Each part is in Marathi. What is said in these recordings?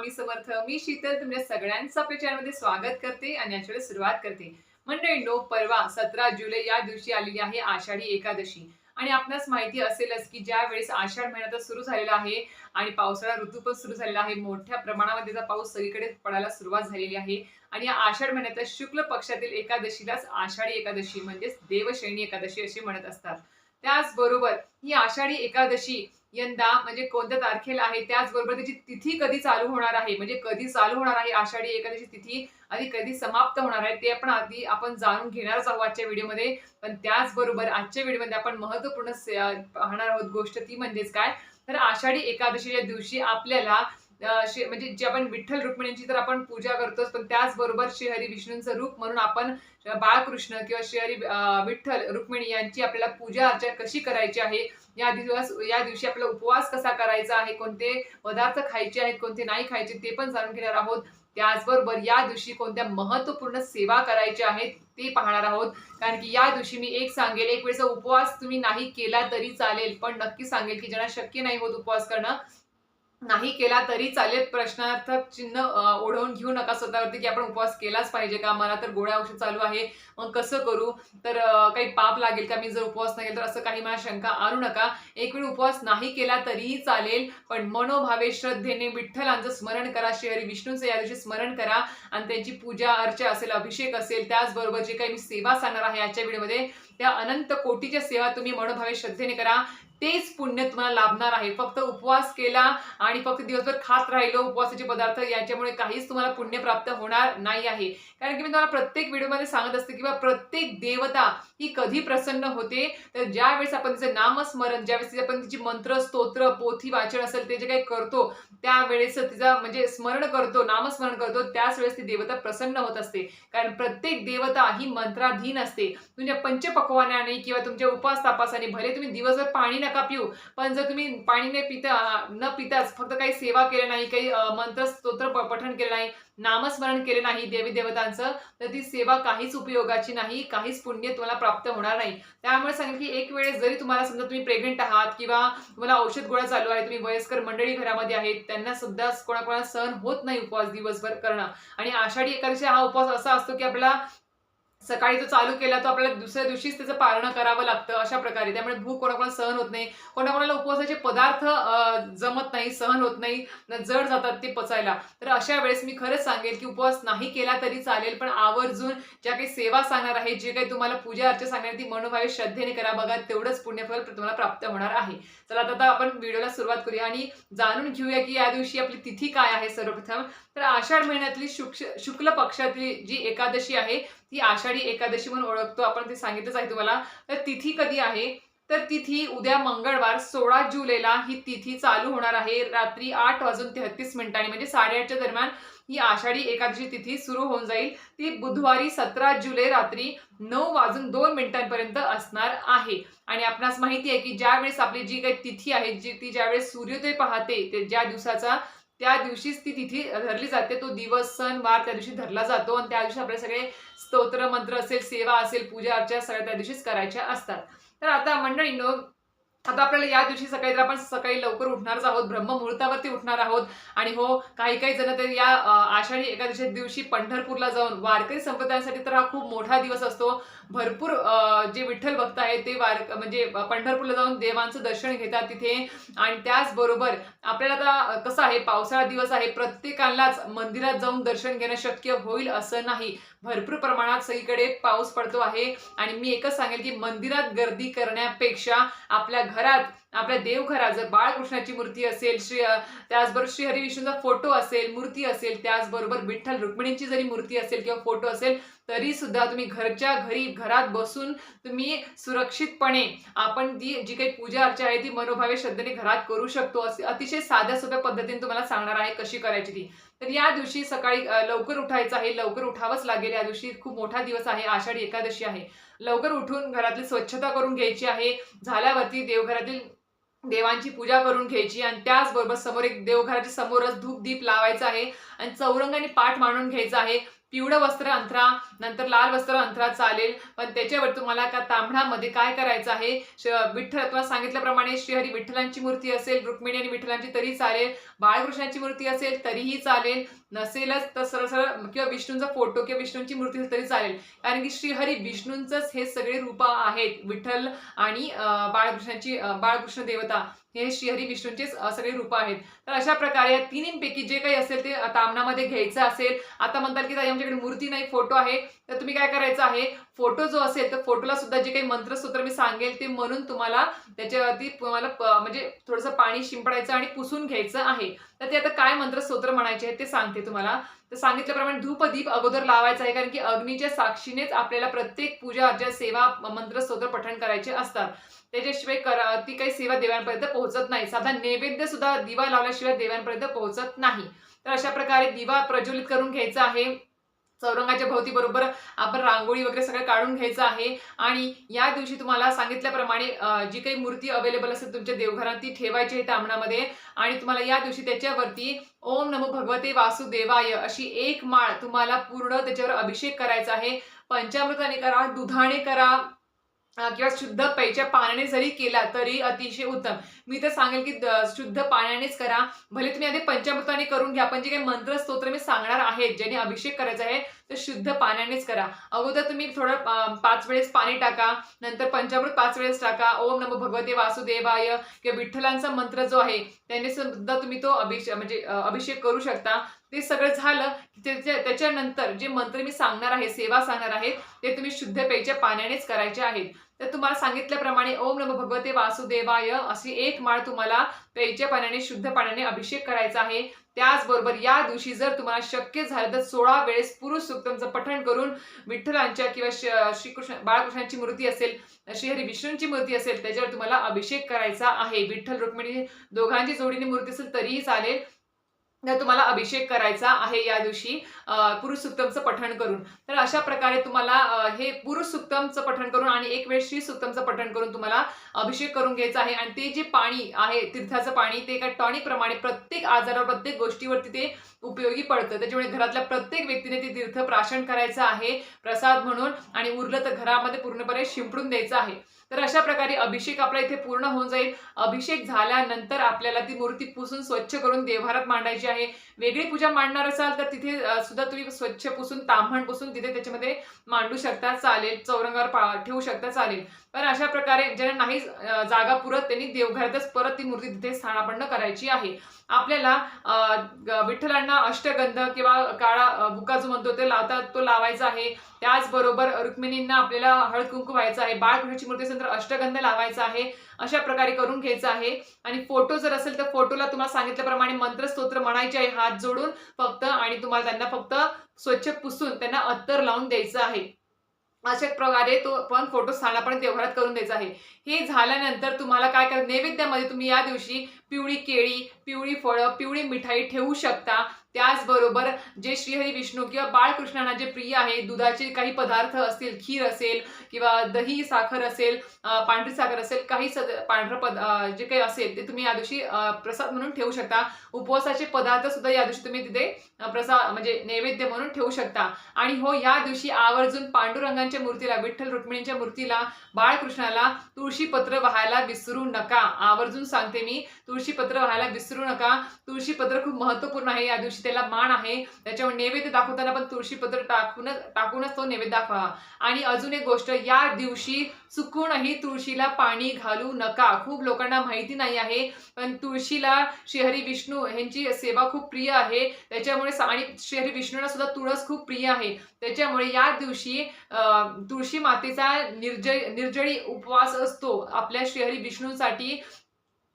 स्वामी समर्थ. मी शीतल तुमच्या सगळ्यांचं आपल्या चॅनलमध्ये स्वागत करते आणि याच्याकडे सुरुवात करते. मंडळींनो परवा सतरा जुलै या दिवशी आलेली आहे आषाढी एकादशी. आणि आपणास माहिती असेलच की ज्या वेळेस आषाढ महिना तर सुरू झालेला आहे आणि पावसाळा ऋतू पण सुरू झालेला आहे. मोठ्या प्रमाणामध्ये पाऊस सगळीकडे पडायला सुरुवात झालेली आहे. आणि या आषाढ महिन्यात शुक्ल पक्षातील एकादशीलाच आषाढी एकादशी म्हणजेच देवशैनी एकादशी असे म्हणत असतात. त्याचबरोबर ही आषाढी एकादशी यंदा म्हणजे कोणत्या तारखेला आहे त्याचबरोबर त्याची तिथी कधी चालू होणार आहे म्हणजे कधी चालू होणार आहे आषाढी एकादशी तिथी आणि कधी समाप्त होणार आहे ते आपण आधी आपण जाणून घेणारच आहोत आजच्या व्हिडिओमध्ये. पण त्याचबरोबर आजच्या व्हिडिओमध्ये आपण महत्त्वपूर्ण पाहणार आहोत गोष्ट ती म्हणजेच काय? तर आषाढी एकादशीच्या दिवशी आपल्याला म्हणजे जे आपण विठ्ठल रुक्मिणींची तर आपण पूजा करतोच पण त्याचबरोबर श्रीहरी विष्णूंचं रूप म्हणून आपण बाळकृष्ण किंवा श्रीहरी विठ्ठल रुक्मिणी यांची आपल्याला पूजा अर्चा कशी करायची आहे या दिवस या दिवशी आपला उपवास कसा करायचा आहे कोणते पदार्थ खायचे आहेत कोणते नाही खायचे ते पण जाणून घेणार आहोत. त्याचबरोबर या दिवशी कोणत्या महत्त्वपूर्ण सेवा करायच्या आहेत ते पाहणार आहोत. कारण की या दिवशी मी एक सांगेल एक वेळेचा उपवास तुम्ही नाही केला तरी चालेल पण नक्की सांगेल की ज्यांना शक्य नाही होत उपवास करणं नाही केला तरी चालेल. प्रश्नार्थक चिन्ह ओढवून घेऊ नका स्वतःवरती की आपण उपवास केलाच पाहिजे का? मला तर गोळ्या औषध चालू आहे. मग कसं करू? तर काही पाप लागेल का? मी जर उपवास नाही केला तर असं काही मला शंका आणू नका. एक वेळ उपवास नाही केला तरीही चालेल पण मनोभावे श्रद्धेने विठ्ठलांचं स्मरण करा. श्री विष्णूचं या दिवशी स्मरण करा. आणि त्यांची पूजा अर्चा असेल अभिषेक असेल त्याचबरोबर जे काही मी सेवा सांगणार आहे आजच्या व्हिडिओमध्ये त्या अनंत कोटीच्या सेवा तुम्ही मनोभावे श्रद्धेने करा. तेच पुण्य तुम्हाला लाभणार आहे. फक्त उपवास केला आणि फक्त दिवसभर खात राहिलो उपवासाचे पदार्थ याच्यामुळे काहीच तुम्हाला पुण्य प्राप्त होणार नाही आहे. कारण की मी तुम्हाला प्रत्येक व्हिडिओमध्ये सांगत असते किंवा प्रत्येक देवता ही कधी प्रसन्न होते? तर ज्यावेळेस आपण तिचं नामस्मरण ज्यावेळेस आपण तिची मंत्र स्तोत्र पोथी वाचन असेल ते जे काही करतो त्यावेळेस तिचा म्हणजे स्मरण करतो नामस्मरण करतो त्याच वेळेस ती देवता प्रसन्न होत असते. कारण प्रत्येक देवता ही मंत्राधीन असते. तुमच्या पंचपक्वानाने किंवा तुमच्या उपास तापासाने भले तुम्ही दिवसभर पाणी नका पिऊ. पण जर तुम्ही पाणी न पिता न पिताच फक्त काही सेवा केलं नाही काही मंत्र स्तोत्र पठण केलं नाही नामस्मरण केले नाही देवी देवतांचं तर ती सेवा काहीच उपयोगाची नाही काहीच पुण्य तुम्हाला प्राप्त होणार नाही. त्यामुळे सांगेल की एक वेळेस जरी तुम्हाला समजा तुम्ही प्रेग्नेंट आहात किंवा तुम्हाला औषध गोळा चालू आहे तुम्ही वयस्कर मंडळी घरामध्ये आहेत त्यांना सुद्धा कोणाकोणा सहन होत नाही उपवास दिवसभर करणं. आणि आषाढी एकादशी हा उपवास असा असतो की आपल्याला सकाळी तो चालू केला तो आपल्याला दुसऱ्या दिवशीच त्याचं पारणं करावं लागतं अशा प्रकारे. त्यामुळे भूक कोणाकोणाला सहन होत नाही. कोणाकोणाला उपवासाचे पदार्थ जमत नाही सहन होत नाही जड जातात ते पचायला. तर अशा वेळेस मी खरंच सांगेल की उपवास नाही केला तरी चालेल पण आवर्जून ज्या काही सेवा सांगणार आहे जे काही तुम्हाला पूजा अर्चा सांगणार ती मनोभावे श्रद्धेने करा बघा तेवढंच पुण्यफल तुम्हाला प्राप्त होणार आहे. चला आता आता आपण व्हिडिओला सुरुवात करूया आणि जाणून घेऊया की या दिवशी आपली तिथी काय आहे सर्वप्रथम. तर आषाढ महिन्यातली शुक्ष शुक्ल पक्षातली जी एकादशी आहे ती आषाढी एकादशी म्हणून ओळखतो. आपण ते सांगितलंच आहे तुम्हाला. तर तिथी कधी आहे? तर तिथी उद्या मंगळवार सोळा जुलैला ही तिथी चालू होणार आहे. रात्री आठ वाजून तेहतीस मिनिटांनी म्हणजे साडेआठच्या दरम्यान ही आषाढी एकादशी तिथी सुरू होऊन जाईल. ती बुधवारी सतरा जुलै रात्री नऊ वाजून दोन मिनिटांपर्यंत असणार आहे. आणि आपणास माहिती आहे की ज्यावेळेस आपली जी काही तिथी आहे जी ती ज्यावेळेस सूर्योदय पाहते ते ज्या दिवसाचा त्या दिवशीच ती तिथी धरली जाते. तो दिवस सण वार त्या दिवशी धरला जातो आणि त्या दिवशी आपले सगळे स्तोत्र मंत्र असेल सेवा असेल पूजा अर्चा सगळ्या त्या दिवशीच करायच्या असतात. तर आता मंडळींनो आता आपल्याला या दिवशी सकाळी तर आपण सकाळी लवकर उठणारच आहोत ब्रह्ममुहूर्तावरती उठणार आहोत. आणि हो काही काही जण तर या आषाढी एकादशी दिवशी पंढरपूरला जाऊन वारकरी संप्रदायासाठी तर हा खूप मोठा दिवस असतो. भरपूर जे विठ्ठल भक्त आहेत ते वार म्हणजे पंढरपूरला जाऊन देवांचं दर्शन घेतात तिथे. आणि त्याचबरोबर आपल्याला आता कसं आहे पावसाळा दिवस आहे प्रत्येकालाच मंदिरात जाऊन दर्शन घेणं शक्य होईल असं नाही. भरपूर प्रमाणात सगळीकडे पाऊस पडतो आहे. आणि मी एकच सांगेल की मंदिरात गर्दी करण्यापेक्षा आपल्या घरात आपल्या देवघरात जर बाळकृष्णाची मूर्ती असेल श्री त्याचबरोबर श्री हरिविष्णूचा फोटो असेल मूर्ती असेल त्याचबरोबर विठ्ठल रुक्मिणींची जरी मूर्ती असेल किंवा फोटो असेल तरी सुद्धा तुम्ही घरच्या घरी घरात बसून तुम्ही सुरक्षितपणे आपण ती जी काही पूजा अर्चा आहे ती मनोभावे श्रद्धेने घरात करू शकतो. असे अतिशय साध्या सोप्या पद्धतीने तुम्हाला सांगणार आहे कशी करायची ती. तर या दिवशी सकाळी लवकर उठायचं आहे. लवकर उठावंच लागेल. या दिवशी खूप मोठा दिवस आहे. आषाढी एकादशी आहे. लवकर उठून घरातली स्वच्छता करून घ्यायची आहे. झाल्यावरती देवघरातील देवांची पूजा करून घ्यायची आणि त्याचबरोबर समोर एक देवघराच्या समोरच धूप दीप लावायचा आहे. आणि चौरंगाने पाठ मांडून घ्यायचा आहे. पिवळं वस्त्र अंथरा नंतर लाल वस्त्र अंथरा चालेल. पण त्याच्यावर तुम्हाला का तांबडामध्ये काय करायचं आहे? श- विठ्ठल तुम्हाला सांगितल्याप्रमाणे श्रीहरी विठ्ठलांची मूर्ती असेल रुक्मिणी आणि विठ्ठलांची तरी चालेल. बाळकृष्णाची मूर्ती असेल तरीही चालेल. नसेलच तर सरळ सरळ किंवा विष्णूंचा फोटो किंवा विष्णूंची मूर्ती असेल तरी चालेल. कारण की श्रीहरी विष्णूंचंच हे सगळे रूपं आहेत. विठ्ठल आणि बाळकृष्णाची बाळकृष्ण देवता. हे श्रीहरी विष्णूंचेच सगळे रूप आहेत. तर अशा प्रकारे या तिन्हींपैकी जे काही असेल ते तामणामध्ये घ्यायचं असेल. आता म्हणताल की आमच्याकडे मूर्ती नाही फोटो आहे. तर तुम्ही काय करायचं आहे? फोटो जो असेल तर फोटोला सुद्धा जे काही मंत्रसूत्र मी सांगेल ते म्हणून तुम्हाला त्याच्यावरती तुम्हाला म्हणजे थोडंसं पाणी शिंपडायचं आणि पुसून घ्यायचं आहे. तर ते आता काय मंत्रस्तोत्र म्हणायचे आहे ते सांगते तुम्हाला. तर सांगितल्याप्रमाणे धूपदीप अगोदर लावायचा आहे कारण की अग्नीच्या साक्षीनेच आपल्याला प्रत्येक पूजा अर्चा सेवा मंत्रस्तोत्र पठण करायचे असतात. त्याच्याशिवाय करा ती काही सेवा देवांपर्यंत पोहोचत नाही. साधा नैवेद्य सुद्धा दिवा लावल्याशिवाय देवांपर्यंत पोहोचत नाही. तर अशा प्रकारे दिवा प्रज्वलित करून घ्यायचा आहे. चौरंगाच्या भोवती बरोबर आपण रांगोळी वगैरे सगळं काढून घ्यायचं आहे. आणि या दिवशी तुम्हाला सांगितल्याप्रमाणे जी काही मूर्ती अवेलेबल असेल तुमच्या देवघरात ती ठेवायची आहे तांबणामध्ये आणि तुम्हाला या दिवशी त्याच्यावरती ओम नमो भगवते वासुदेवाय अशी एक माळ तुम्हाला पूर्ण त्याच्यावर अभिषेक करायचा आहे. पंचामृताने करा दुधाने करा किंवा शुद्ध पैच्या पाण्याने जरी केला तरी अतिशय उत्तम. मी तर सांगेल की शुद्ध पाण्यानेच करा. भले तुम्ही आधी पंचामृताने करून घ्या पण जे काही मंत्र स्तोत्र मी सांगणार आहेत ज्याने अभिषेक करायचा आहे तर शुद्ध पाण्यानेच करा. अगोदर तुम्ही थोडं पाच वेळेस पाणी टाका नंतर पंचामृत पाच वेळेस टाका ओम नमो भगवते वासुदेवाय किंवा विठ्ठलांचा मंत्र जो आहे त्याने सुद्धा तुम्ही तो अभिषेक म्हणजे अभिषेक करू शकता. ते सगळं झालं त्याच्या त्याच्यानंतर जे मंत्र मी सांगणार आहे सेवा सांगणार आहे ते तुम्ही शुद्ध पेयच्या पाण्यानेच करायचे आहेत. तर तुम्हाला सांगितल्याप्रमाणे ओम नमो भगवते वासुदेवाय अशी एक माळ तुम्हाला पेयच्या पाण्याने शुद्ध पाण्याने अभिषेक करायचा आहे. त्याचबरोबर या दिवशी जर तुम्हाला शक्य झालं तर सोळा वेळेस पुरुष सुक्तमचं पठण करून विठ्ठलांच्या किंवा श- श्रीकृष्ण बाळकृष्णांची मूर्ती असेल श्रीहरी विष्णूंची मूर्ती असेल त्याच्यावर तुम्हाला अभिषेक करायचा आहे. विठ्ठल रुक्मिणी दोघांची जोडीने मूर्ती असेल तरीही चालेल. तुम्हाला अभिषेक करायचा आहे या दिवशी अं, पुरुष सुक्तमचं पठण करून. तर अशा प्रकारे तुम्हाला हे पुरुष सुक्तमचं पठण करून आणि एक वेळ श्री सुक्तमचं पठण करून तुम्हाला अभिषेक करून घ्यायचा आहे. आणि ते जे पाणी आहे तीर्थाचं पाणी ते एका टॉनिक प्रमाणे प्रत्येक आजारावर प्रत्येक गोष्टीवरती ते उपयोगी पडतं. त्याच्यामुळे घरातल्या प्रत्येक व्यक्तीने ते तीर्थ प्राशन करायचं आहे प्रसाद म्हणून आणि उरलं तर घरामध्ये पूर्णपणे शिंपडून द्यायचं आहे. तर अशा प्रकारे अभिषेक आपला इथे पूर्ण होऊन जाईल. अभिषेक झाल्यानंतर आपल्याला ती मूर्ती पुसून स्वच्छ करून देवभारात मांडायची आहे. वेगळी पूजा मांडणार असाल तर तिथे सुद्धा तुम्ही स्वच्छ पुसून तांबण पुसून तिथे त्याच्यामध्ये मांडू शकता. चालेल चौरंगावर पा ठेवू शकता. चालेल. पण अशा प्रकारे ज्यांना नाही जागा पुरत त्यांनी देवघरातच परत ती मूर्ती तिथे स्थानापन्न करायची आहे. आपल्याला विठ्ठलांना अष्टगंध किंवा काळा बुका जो म्हणतो ते लावतात तो लावायचा आहे. त्याचबरोबर रुक्मिणींना आपल्याला हळद कुंकू व्हायचं आहे. बाळकृष्णाची मूर्ती असेल तर अष्टगंध लावायचा आहे. अशा प्रकारे करून घ्यायचं आहे. आणि फोटो जर असेल तर फोटोला तुम्हाला सांगितल्याप्रमाणे मंत्रस्तोत्र म्हणायचे आहे. हात जोडून फक्त आणि तुम्हाला त्यांना फक्त स्वच्छ पुसून त्यांना अत्तर लावून द्यायचं आहे. अशा प्रकारे तो पण फोटो स्थानापन्न देवघरात करून द्यायचा आहे. हे झाल्यानंतर तुम्हाला काय करा नैवेद्यामध्ये तुम्ही या दिवशी पिवळी केळी पिवळी फळं पिवळी मिठाई ठेवू शकता. त्याचबरोबर जे श्रीहरी विष्णू किंवा बाळकृष्णांना जे प्रिय आहे दुधाचे काही पदार्थ असतील खीर असेल किंवा दही साखर असेल पांढरी साखर असेल काही सद पांढरं पद जे काही असेल ते तुम्ही या दिवशी प्रसाद म्हणून ठेवू शकता. उपवासाचे पदार्थ सुद्धा या दिवशी तुम्ही तिथे प्रसाद म्हणजे नैवेद्य म्हणून ठेवू शकता. आणि हो या दिवशी आवर्जून पांडुरंगांच्या मूर्तीला विठ्ठल रुक्मिणींच्या मूर्तीला बाळकृष्णाला तुळशीपत्र व्हायला विसरू नका. आवर्जून सांगते मी तुळशीपत्र व्हायला विसरू नका. तुळशीपत्र खूप महत्त्वपूर्ण आहे या दिवशी. त्याला मान आहे. त्याच्यामुळे नैवेद्य दाखवताना पण तुळशीपत्र टाकूनच टाकूनच तो नैवेद्य दाखवा. आणि अजून एक गोष्ट या दिवशी चुकूनही तुळशीला पाणी घालू नका. खूप लोकांना माहिती नाही आहे पण तुळशीला श्रीहरी विष्णू यांची सेवा खूप प्रिय आहे. त्याच्यामुळे आणि श्रीहरी विष्णूला सुद्धा तुळस खूप प्रिय आहे. त्याच्यामुळे या दिवशी तुळशी मातेचा निर्जय निर्जळी उपवास असतो. आपल्या श्रीहरी विष्णूंसाठी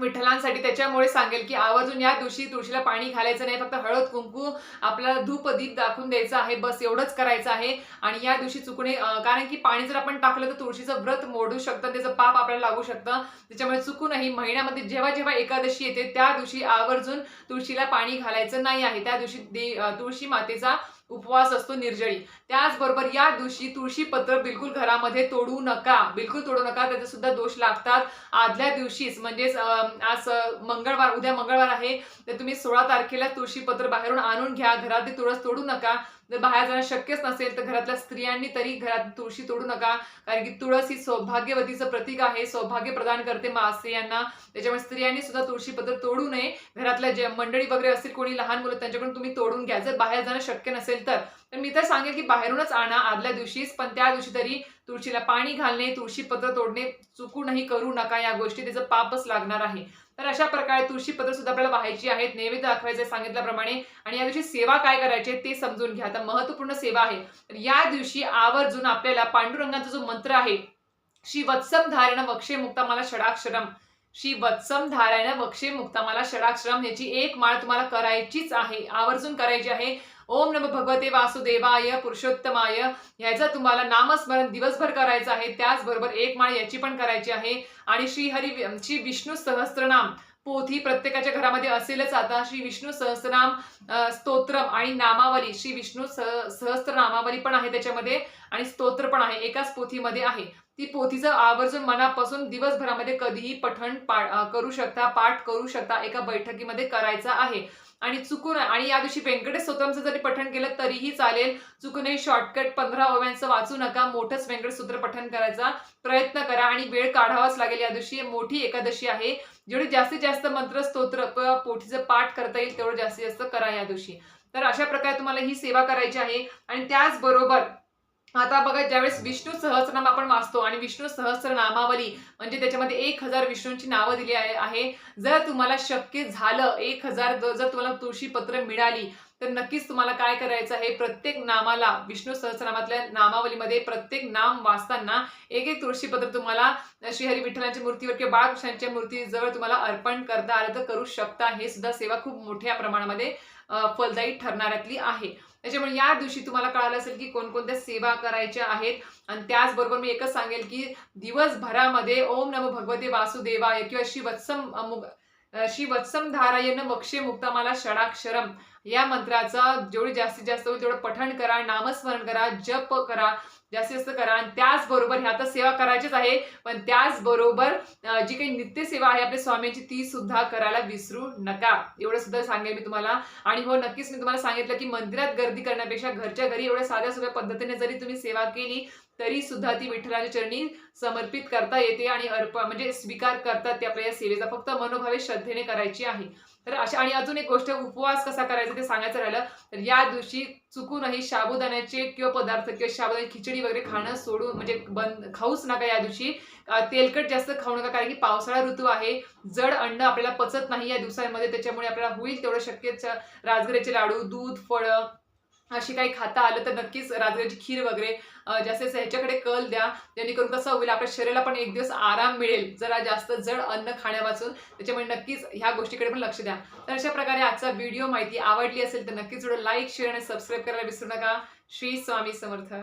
विठ्ठलांसाठी त्याच्यामुळे सांगेल की आवर्जून या दिवशी तुळशीला पाणी घालायचं नाही फक्त हळद कुंकू आपल्याला धूप दीप दाखवून द्यायचं आहे बस एवढंच करायचं आहे. आणि या दिवशी चुकणे कारण की पाणी जर आपण टाकलं तर तुळशीचं व्रत मोडू शकतं त्याचं पाप आपल्याला लागू शकतं. त्याच्यामुळे चुकूनही महिन्यामध्ये जेव्हा जेव्हा एकादशी येते त्या दिवशी आवर्जून तुळशीला पाणी घालायचं नाही आहे. त्या दिवशी दे तुळशी मातेचा उपवास असतो निर्जळी. त्याचबरोबर या दिवशी तुळशी पत्र बिलकुल घरामध्ये तोडू नका. बिलकुल तोडू नका. त्याचे सुद्धा दोष लागतात. आदल्या दिवशीच म्हणजेच आज मंगळवार उद्या मंगळवार आहे. तर तुम्ही सोळा तारखेला तुळशी पत्र बाहेरून आणून घ्या. घरात ते तुळस तोडू नका. जर बाहेर जाणं शक्यच नसेल तर घरातल्या स्त्रियांनी तरी घरात तुळशी तोडू नका. कारण की तुळस ही सौभाग्यवतीचं प्रतीक आहे. सौभाग्य प्रदान करते मा स्त्रियांना त्याच्यामुळे स्त्रियांनी सुद्धा तुळशी पत्र तोडू नये. घरातल्या जे मंडळी वगैरे असतील कोणी लहान मुलं त्यांच्याकडून तुम्ही तोडून घ्या. जर बाहेर जाणं शक्य नसेल तर. तर मी तर सांगेल की बाहेरूनच आणा आदल्या दिवशीच पण त्या दिवशी तरी तुळशीला पाणी घालणे तुळशी पत्र तोडणे चुकूनही करू नका या गोष्टी त्याचं पापच लागणार आहे. तर अशा प्रकारे तुळशी पत्र सुद्धा आपल्याला व्हायची आहेत नैवेद्य दाखवायचे सांगितल्याप्रमाणे. आणि या दिवशी सेवा काय करायचे ते समजून घ्या. आता महत्त्वपूर्ण सेवा आहे. तर या दिवशी आवर्जून आपल्याला पांडुरंगाचा जो मंत्र आहे श्री वत्सम धारण वक्षे मुक्ता मला षडाक्षरम. श्री वत्सम धारायण वक्षे मुक्ता मला षडाक्षरम याची एक माळ तुम्हाला करायचीच आहे आवर्जून करायची आहे. ओम नम भगवते वासुदेवाय पुरुषोत्तमाय. ह्याचं तुम्हाला नामस्मरण दिवसभर करायचं आहे. त्याचबरोबर एक माळ याची पण करायची आहे. आणि श्री हरी श्री विष्णू सहस्त्रनाम पोथी प्रत्येकाच्या घरामध्ये असेलच आता. श्री विष्णू सहस्त्रनाम स्तोत्रम आणि नामावली. श्री विष्णू सह सहस्त्र नामावली पण आहे त्याच्यामध्ये आणि स्तोत्र पण आहे. एकाच पोथीमध्ये आहे. ती पोथीचं आवर्जून मनापासून दिवसभरामध्ये कधीही पठण पा करू शकता पाठ करू शकता एका बैठकीमध्ये करायचा आहे. आणि चुकून आणि या दिवशी व्यंकटेश स्तोत्रमचं जरी पठण केलं तरीही चालेल. चुकूनही शॉर्टकट पंधरा ओव्यांचं वाचू नका. मोठंच व्यंकटेश स्तोत्र पठण करायचा प्रयत्न करा आणि वेळ काढावाच लागेल. या दिवशी मोठी एकादशी आहे. जेवढे जास्तीत जास्त मंत्र स्तोत्र पोथीचं पाठ करता येईल तेवढं जास्तीत जास्त करा या दिवशी. तर अशा प्रकारे तुम्हाला ही सेवा करायची आहे. आणि त्याचबरोबर आता बघा ज्यावेळेस विष्णू सहस्रनाम आपण वाचतो आणि विष्णू सहस्र नामावली म्हणजे त्याच्यामध्ये एक हजार विष्णूंची नावं दिली आहे जर तुम्हाला शक्य झालं एक हजार जर तुम्हाला तुळशी पत्र मिळाली तर नक्कीच तुम्हाला काय करायचं आहे? प्रत्येक नामाला विष्णू सहस्रनामातल्या नामावलीमध्ये प्रत्येक नाम वाचताना एक एक तुळशीपत्र तुम्हाला श्रीहरी विठ्ठलांच्या मूर्तीवर किंवा बाळकृष्णांच्या मूर्तीजवळ तुम्हाला अर्पण करता आलं तर करू शकता. हे सुद्धा सेवा खूप मोठ्या प्रमाणामध्ये फलदायी ठरणाऱ्यातली आहे. त्याच्यामुळे या दिवशी तुम्हाला कळालं असेल की कोणकोणत्या सेवा करायच्या आहेत. आणि त्याचबरोबर मी एकच सांगेल की दिवसभरामध्ये ओम नम भगवते वासुदेवाय किंवा श्री वत्सम श्री वत्सम धारायन मक्षे मुक्तामाला षडाक्षरम. या मंत्राचा जेवढी जास्तीत जास्त होईल तेवढं पठण करा नामस्मरण करा जप करा. जास्तीत जास्त करा. आणि त्याचबरोबर ह्या तर सेवा करायचीच आहे. पण त्याचबरोबर जी काही नित्यसेवा आहे आपल्या स्वामींची ती सुद्धा करायला विसरू नका. एवढं सुद्धा सांगेल मी तुम्हाला. आणि हो नक्कीच मी तुम्हाला सांगितलं की मंदिरात गर्दी करण्यापेक्षा घरच्या घरी एवढ्या साध्या सोप्या पद्धतीने जरी तुम्ही सेवा केली तरी सुद्धा ती विठ्ठलाच्या चरणी समर्पित करता येते आणि अर्प म्हणजे स्वीकार करतात ते आपल्या या सेवेचा. फक्त मनोभावे श्रद्धेने करायची आहे. तर अशा आणि अजून एक गोष्ट उपवास कसा करायचा ते सांगायचं राहिलं तर या दिवशी चुकूनही साबुदाण्याचे किंवा पदार्थ किंवा साबुदाण्याची खिचडी वगैरे खाणं सोडून म्हणजे बंद खाऊच नका या दिवशी. तेलकट जास्त खाऊ नका कारण की पावसाळा ऋतू आहे. जड अन्न आपल्याला पचत नाही या दिवसांमध्ये त्याच्यामुळे आपल्याला होईल तेवढं शक्य. राजगिऱ्याचे लाडू दूध फळं अशी काही खाता आलं तर नक्कीच राजगिऱ्याची खीर वगैरे जास्त ह्याच्याकडे कल द्या. जेणेकरून कसं होईल आपल्या शरीराला पण एक दिवस आराम मिळेल. जरा जास्त जड अन्न खाण्यापासून. त्याच्यामुळे नक्कीच ह्या गोष्टीकडे पण लक्ष द्या. तर अशा प्रकारे आजचा व्हिडिओ माहिती आवडली असेल तर नक्कीच थोडं लाईक शेअर आणि सबस्क्राईब करायला विसरू नका. श्री स्वामी समर्थ.